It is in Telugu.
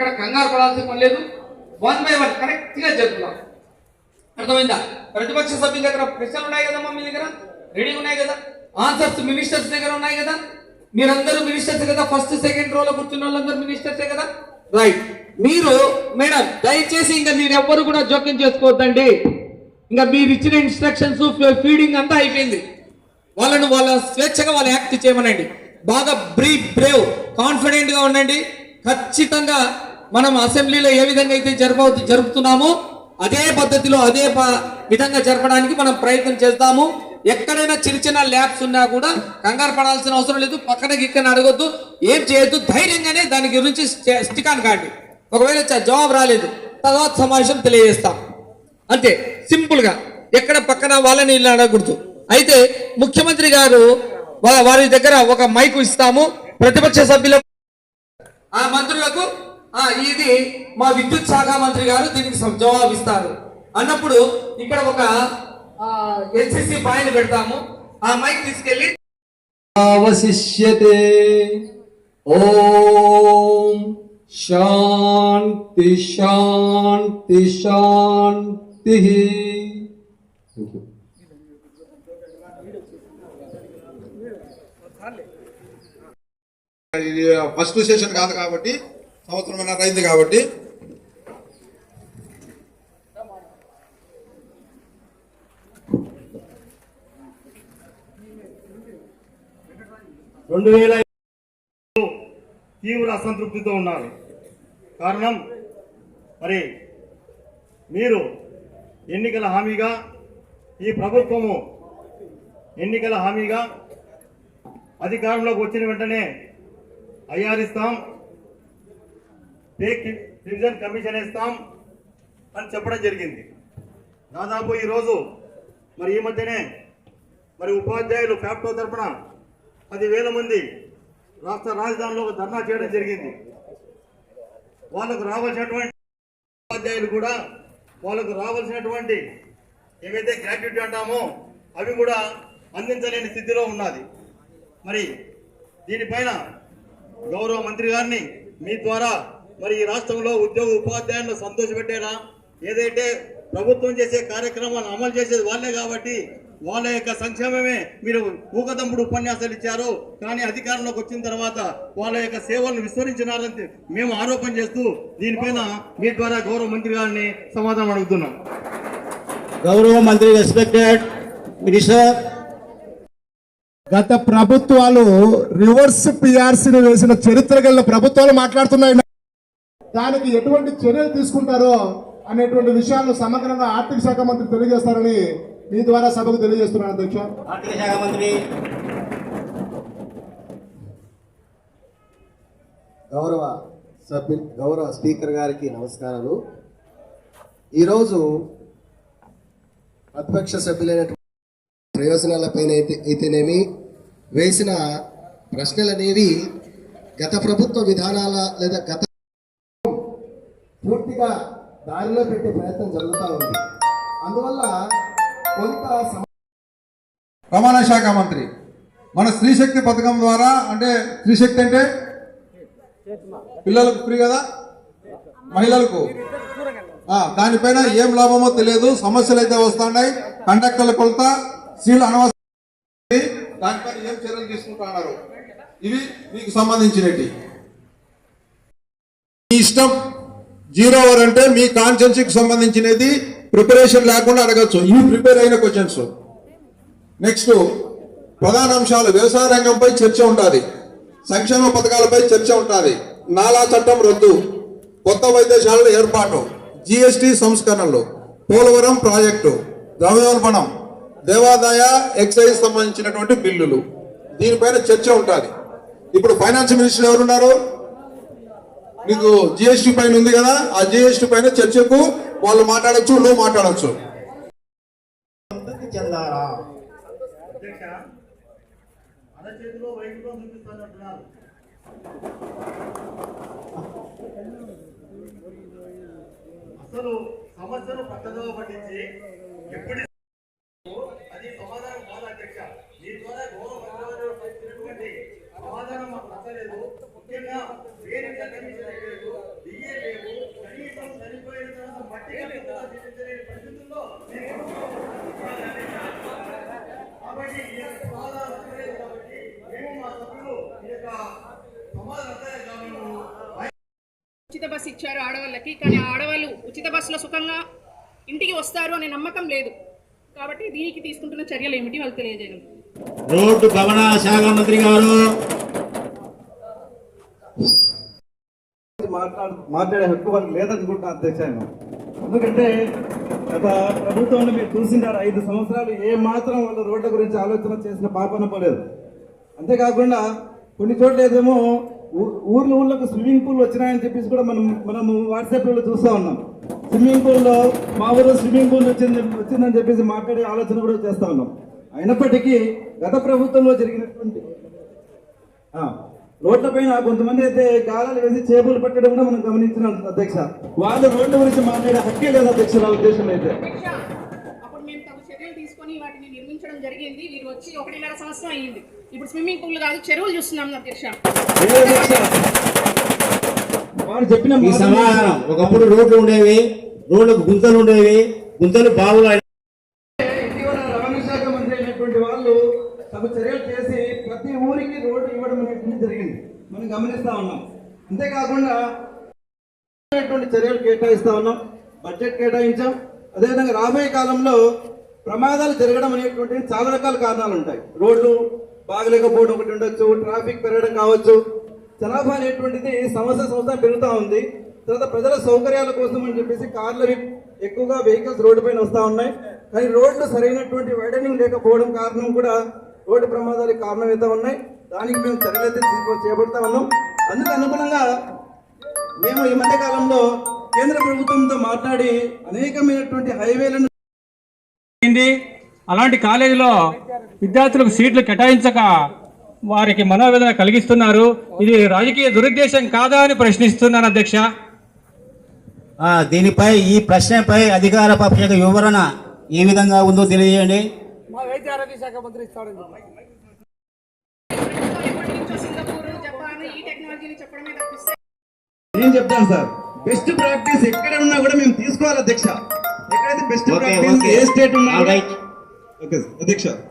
ఎక్కడ కంగారు పడాల్సిన పని లేదు. వన్ బై వన్ కరెక్ట్గా అర్థమైందా? ప్రతిపక్ష సభ్యుల దగ్గర ప్రశ్నలు ఉన్నాయి కదమ్మా మీ దగ్గర? రెడీ ఉన్నాయి కదా? ఆన్సర్స్ మినిస్టర్స్ దగ్గర ఉన్నాయి కదా? మీరందరూ మినిస్టర్స్ కదా? ఫస్ట్ సెకండ్ రోలో కూర్చున్న వాళ్ళందరూ మినిస్టర్సే కదా? రైట్ మీరు మేడం దయచేసి ఇంకా మీరు ఎవ్వరు కూడా జోక్యం చేసుకోవద్దండి. ఇంకా మీరు ఇచ్చిన ఇన్స్ట్రక్షన్స్ ఫీడింగ్ అంతా అయిపోయింది. వాళ్ళను వాళ్ళ స్వేచ్ఛగా వాళ్ళు యాక్ట్ చేయమనండి. బాగా బ్రీ బ్రేవ్ కాన్ఫిడెంట్గా ఉండండి. ఖచ్చితంగా మనం అసెంబ్లీలో ఏ విధంగా అయితే జరప జరుపుతున్నామో అదే పద్ధతిలో అదే ప- విధంగా జరపడానికి మనం ప్రయత్నం చేస్తాము. ఎక్కడైనా చిన్న చిన్న ల్యాబ్స్ ఉన్నా కూడా కంగారు పడాల్సిన అవసరం లేదు. పక్కన గిక్కన అడగొద్దు. ఏం చేయొద్దు. ధైర్యంగానే దాని గురించి స్టికాన్ కాండి. ఒకవేళ జవాబు రాలేదు. తర్వాత సమావేశం తెలియజేస్తాం. అంతే. సింపుల్గా. ఎక్కడ పక్కన వాళ్ళని ఇల్లు అడగకూడదు. అయితే ముఖ్యమంత్రి గారు వారి దగ్గర ఒక మైకు ఇస్తాము. ప్రతిపక్ష సభ్యుల ఆ మంత్రులకు ఇది మా విద్యుత్ శాఖ మంత్రి గారు దీనికి సం- జవాబు ఇస్తారు అన్నప్పుడు ఇక్కడ ఒక ఎన్సిసి పాయింట్ పెడతాము. ఆ మైక్ తీసుకెళ్ళి అవశిష్యతే. ఓం శాంతి శాంతి శాంతి. ఇది ఫస్ట్ సెషన్ కాదు కాబట్టి సంవత్సరం అయింది కాబట్టి. రెండు వేల తీవ్ర అసంతృప్తితో ఉన్నారు. కారణం మరి మీరు ఎన్నికల హామీగా ఈ ప్రభుత్వము ఎన్నికల హామీగా అధికారంలోకి వచ్చిన వెంటనే అయ్యారిస్తాం. టేక్ డివిజన్ కమిషన్ ఇస్తాం అని చెప్పడం జరిగింది. దాదాపు ఈరోజు మరి ఈ మధ్యనే మరి ఉపాధ్యాయులు ఫ్యాప్టో తరపున పదివేల మంది రాష్ట్ర రాజధానిలో ధర్నా చేయడం జరిగింది. వాళ్ళకు రావాల్సినటువంటి ఉపాధ్యాయులు కూడా వాళ్ళకు రావాల్సినటువంటి ఏవైతే గ్రాట్యుటీ అంటామో అవి కూడా అందించలేని స్థితిలో ఉన్నది. మరి దీనిపైన గౌరవ మంత్రి గారిని మీ ద్వారా మరి ఈ రాష్ట్రంలో ఉద్యోగ ఉపాధ్యాయులను సంతోషపెట్టేలా ఏదైతే ప్రభుత్వం చేసే కార్యక్రమాలను అమలు చేసేది వాళ్ళే కాబట్టి వాళ్ళ యొక్క సంక్షేమమే మీరు ఊకదంపుడు ఉపన్యాసాలు ఇచ్చారు. కానీ అధికారంలోకి వచ్చిన తర్వాత వాళ్ళ యొక్క సేవలను విస్మరించినారని మేము ఆరోపణ చేస్తూ దీనిపైన మీ ద్వారా గౌరవ మంత్రి గారిని సమాధానం అడుగుతున్నాం. గౌరవ మంత్రి రెస్పెక్టెడ్ మినిస్టర్ గత ప్రభుత్వాలు రివర్స్ పిఆర్సీని వేసిన చరిత్ర గల ప్రభుత్వాలు మాట్లాడుతున్నాయి. దానికి ఎటువంటి చర్యలు తీసుకుంటారో అనేటువంటి విషయాలను సమగ్రంగా ఆర్థిక శాఖ మంత్రి తెలియజేస్తారని మీ ద్వారా సభకు తెలియజేస్తున్నాను అధ్యక్ష. ఆర్థిక శాఖ మంత్రి. గౌరవ సభ్యు గౌరవ స్పీకర్ గారికి నమస్కారాలు. ఈరోజు ప్రతిపక్ష సభ్యులైనటువంటి ప్రయోజనాలపైన అయితే అయితేనేమి వేసిన ప్రశ్నలు అనేవి గత ప్రభుత్వ విధానాల లేదా గత పూర్తిగా దారిలో పెట్టే ప్రయత్నం జరుగుతూ ఉంది. అందువల్ల కొంత రవాణా శాఖ మంత్రి మన స్త్రీ శక్తి పథకం ద్వారా అంటే స్త్రీ శక్తి అంటే? పిల్లలకు ఫ్రీ కదా? మహిళలకు? దానిపైన ఏం లాభమో తెలియదు. సమస్యలు అయితే వస్తున్నాయి. కండక్టర్ల కొలత స్త్రీలు అనవసరం. దానిపైన ఏం చర్యలు తీసుకుంటున్నారు ఇవి మీకు సంబంధించినవి. మీ ఇష్టం జీరో అవర్ అంటే మీ కాన్షియన్సీకి సంబంధించినది ప్రిపరేషన్ లేకుండా అడగచ్చు. ఇవి ప్రిపేర్ అయిన క్వశ్చన్స్ నెక్స్ట్ ప్రధాన అంశాలు. వ్యవసాయ రంగంపై చర్చ ఉంటుంది సంక్షేమ పథకాలపై చర్చ ఉంటుంది నాలా చట్టం రద్దు. కొత్త వైద్యశాలల ఏర్పాటు. జిఎస్టి సంస్కరణలు. పోలవరం ప్రాజెక్టు. ద్రవ్యోల్బణం. దేవాదాయ ఎక్సైజ్ సంబంధించినటువంటి బిల్లులు. దీనిపైన చర్చ ఉంటుంది ఇప్పుడు ఫైనాన్స్ మినిస్టర్ ఎవరున్నారు? మీకు జిఎస్టీ పైన ఉంది కదా ఆ జిఎస్టీ పైన చర్చకు వాళ్ళు మాట్లాడచ్చు నువ్వు మాట్లాడచ్చు. చెందారా అసలు సమస్యను పక్కదో పట్టించి ఎప్పుడు అది సమాధానం కాదు అధ్యక్ష మీ ద్వారా గౌరవ సమాధానం మాకు నచ్చలేదు ముఖ్యంగా వేరే కమిషన్ లేదు డిఏ కాబట్టి ఈ యొక్క సమాధానం అక్కర్లేదు కాబట్టి మేము మా సభ్యులు ఈ యొక్క సమాధానం అక్కర్లేదు మేము ఉచిత బస్సు ఇచ్చారు ఆడవాళ్ళకి. కానీ ఆ ఆడవాళ్ళు ఉచిత బస్సులో సుఖంగా ఇంటికి వస్తారు అనే నమ్మకం లేదు. కాబట్టి దీనికి తీసుకుంటున్న చర్యలు ఏమిటి వాళ్ళు తెలియజేయగలరు? రోడ్డు భవన శాఖ మంత్రి గారు. మాట్లాడు మాట్లాడే హక్కు వాళ్ళకి లేదనుకుంటా అధ్యక్ష ఆయన. ఎందుకంటే గత ప్రభుత్వంలో మీరు చూసింటారు ఐదు సంవత్సరాలు ఏ మాత్రం వాళ్ళ రోడ్ల గురించి ఆలోచన చేసిన పాపన పోలేదు అంతేకాకుండా కొన్ని చోట్ల ఏదేమో ఊర్లో ఊళ్ళకు స్విమ్మింగ్ పూల్ వచ్చినాయని చెప్పేసి కూడా మనం మనము వాట్సాప్లో చూస్తూ ఉన్నాం. స్విమ్మింగ్ పూల్లో మా ఊర్లో స్విమ్మింగ్ పూల్ వచ్చింది వచ్చిందని చెప్పేసి మాట్లాడే ఆలోచన కూడా చేస్తూ ఉన్నాం. అయినప్పటికీ గత ప్రభుత్వంలో జరిగినటువంటి రోడ్లపైన రోడ్ల పైన కొంతమంది అయితే గాలాలు వేసి చేపలు పట్టడం కూడా మనం గమనించినాం అధ్యక్ష. వాళ్ళు రోడ్ల గురించి మాట్లాడే హక్కే లేదు అధ్యక్ష నా ఉద్దేశం అయితే. అప్పుడు మేము తగు చర్యలు తీసుకొని వాటిని నిర్మించడం జరిగింది. వీరు వచ్చి ఒకటిన్నర సంవత్సరం అయ్యింది ఇప్పుడు స్విమ్మింగ్ పూల్ కాదు చెరువులు చూస్తున్నాం అధ్యక్ష చెప్పిన ఈ సమాధానం. ఒకప్పుడు రోడ్లు ఉండేవి రోడ్లకు గుంతలు ఉండేవి గుంతలు బావులు ఇటీవల రవాణా శాఖ మంత్రి అయినటువంటి వాళ్ళు తగు చర్యలు చేసి ప్రతి ఊరికి రోడ్డు ఇవ్వడం అనేటువంటి జరిగింది. మనం గమనిస్తా ఉన్నాం. అంతేకాకుండా చర్యలు కేటాయిస్తా ఉన్నాం. బడ్జెట్ కేటాయించాం. అదేవిధంగా రాబోయే కాలంలో ప్రమాదాలు జరగడం అనేటువంటి చాలా రకాల కారణాలు ఉంటాయి. రోడ్లు బాగలేకపోవడం ఒకటి ఉండొచ్చు ట్రాఫిక్ పెరగడం కావచ్చు. జనాభా అనేటువంటిది సంవత్సర సంవత్సరం పెరుగుతూ ఉంది. తర్వాత ప్రజల సౌకర్యాల కోసం అని చెప్పేసి కార్లు ఎక్కువగా వెహికల్స్ రోడ్డు పైన వస్తూ ఉన్నాయి. కానీ రోడ్లు సరైనటువంటి వైడనింగ్ లేకపోవడం కారణం కూడా రోడ్డు ప్రమాదాలకు కారణమైతే ఉన్నాయి. దానికి మేము చర్యలైతే తీసుకో చేపడతా ఉన్నాం. అందుకు అనుగుణంగా మేము ఈ మధ్య కాలంలో కేంద్ర ప్రభుత్వంతో మాట్లాడి అనేకమైనటువంటి హైవేలను అలాంటి కాలేజీలో విద్యార్థులకు సీట్లు కేటాయించక వారికి మనోవేదన కలిగిస్తున్నారు. ఇది రాజకీయ దురుద్దేశం కాదా అని ప్రశ్నిస్తున్నాను అధ్యక్ష. దీనిపై ఈ ప్రశ్నపై అధికార పక్ష వివరణ ఏ విధంగా ఉందో తెలియజేయండి. నేను చెప్తాను సార్. బెస్ట్ ప్రాక్టీస్ ఎక్కడ ఉన్నా కూడా మేము తీసుకోవాలి అధ్యక్ష. ఎక్కడైతే బెస్ట్ ప్రాక్టీస్ ఓకే ఏ స్టేట్ ఉన్నా Okay, Adiksha.